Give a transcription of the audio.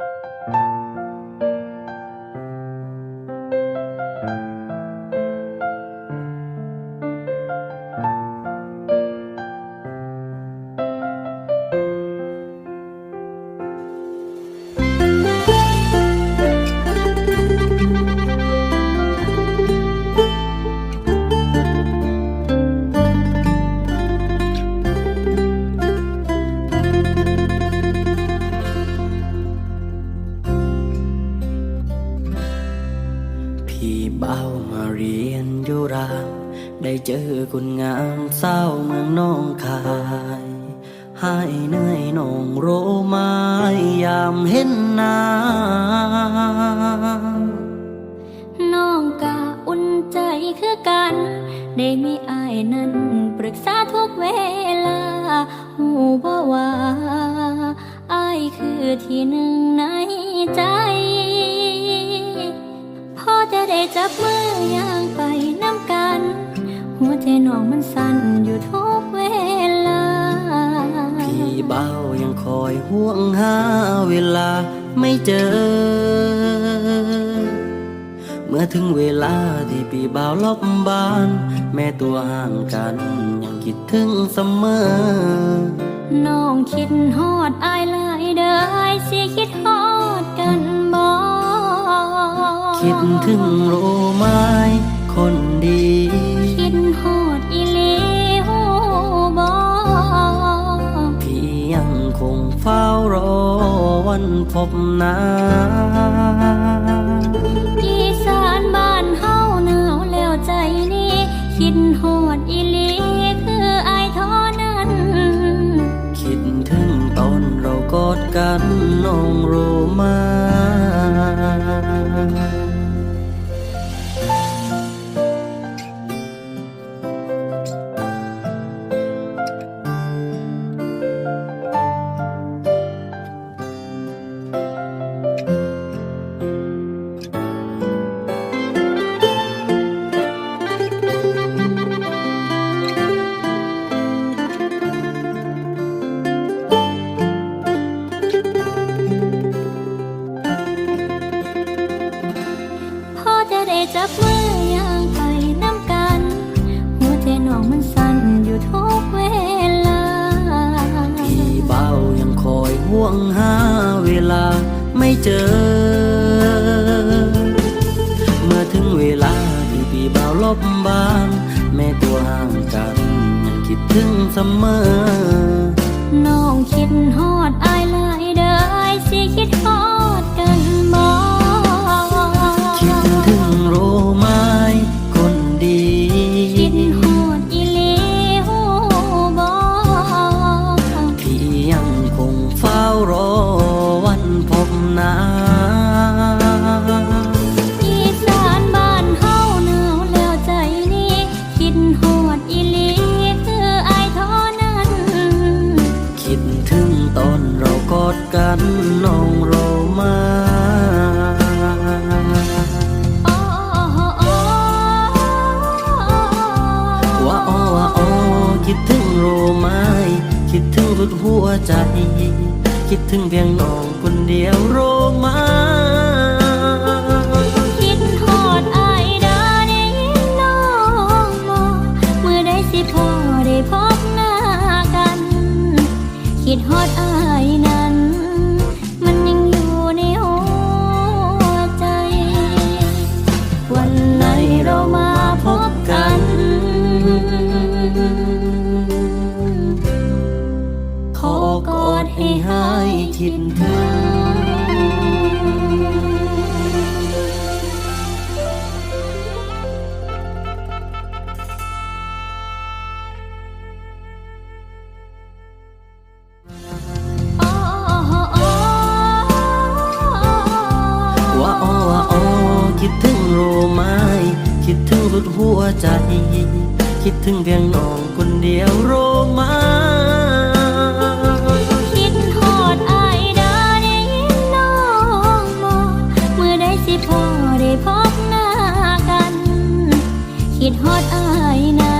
พี่ ได้เจอคนงามเศร้าเมืองน้องคายใหายเหนื่อยน้องโรมายามเห็นหน้าน้องกะอุ่นใจคือกัน ได้มีอายนั้นปรึกษาทุกเวลา หูบ่ว่าอายคือที่หนึ่งในใจ พอจะได้จับมือย่างไปน้ำกันหัว ใจน้องมันสั่นอยู่ทุกเวลา พี่เบ้ายังคอยห่วงหาเวลาไม่เจอ เมื่อถึงเวลาที่พี่เบ้าลบบ้าน แม่ตัวห่างกัน ยังคิดถึงเสมอ น้องคิดฮอดอายหลายเด้ออายสิคิดฮอดกันบ่คิดถึงรู้ไหม วันพบหนาอีสานบ้านเฮาหนาวแล้วใจนี้คิดฮอดอีลี คืออายท้อนั้น คิดถึงตอนเรากอดกันน้องรู้ไหม จับมือย่างไปน้ำกัน หัวใจน้องมันสั่นอยู่ทุกเวลา พี่เบายังคอยห่วงหาเวลาไม่เจอ เมื่อถึงเวลาที่พี่เบาลบบ้านแม่ตัวห่างกันยังคิดถึงเสมอ น้องคิดฮอดอ หัวใจ คิดถึงเพียงน้องคนเดียวโรมา ให้หายคิดถึงโอ้โอ้ว่าอ้อว่าอ้อคิดถึงโรไม้คิดถึงสุดหัวใจ คิดถึงเพียงน้องคนเดียวโรมา คิดฮอดอายนั้น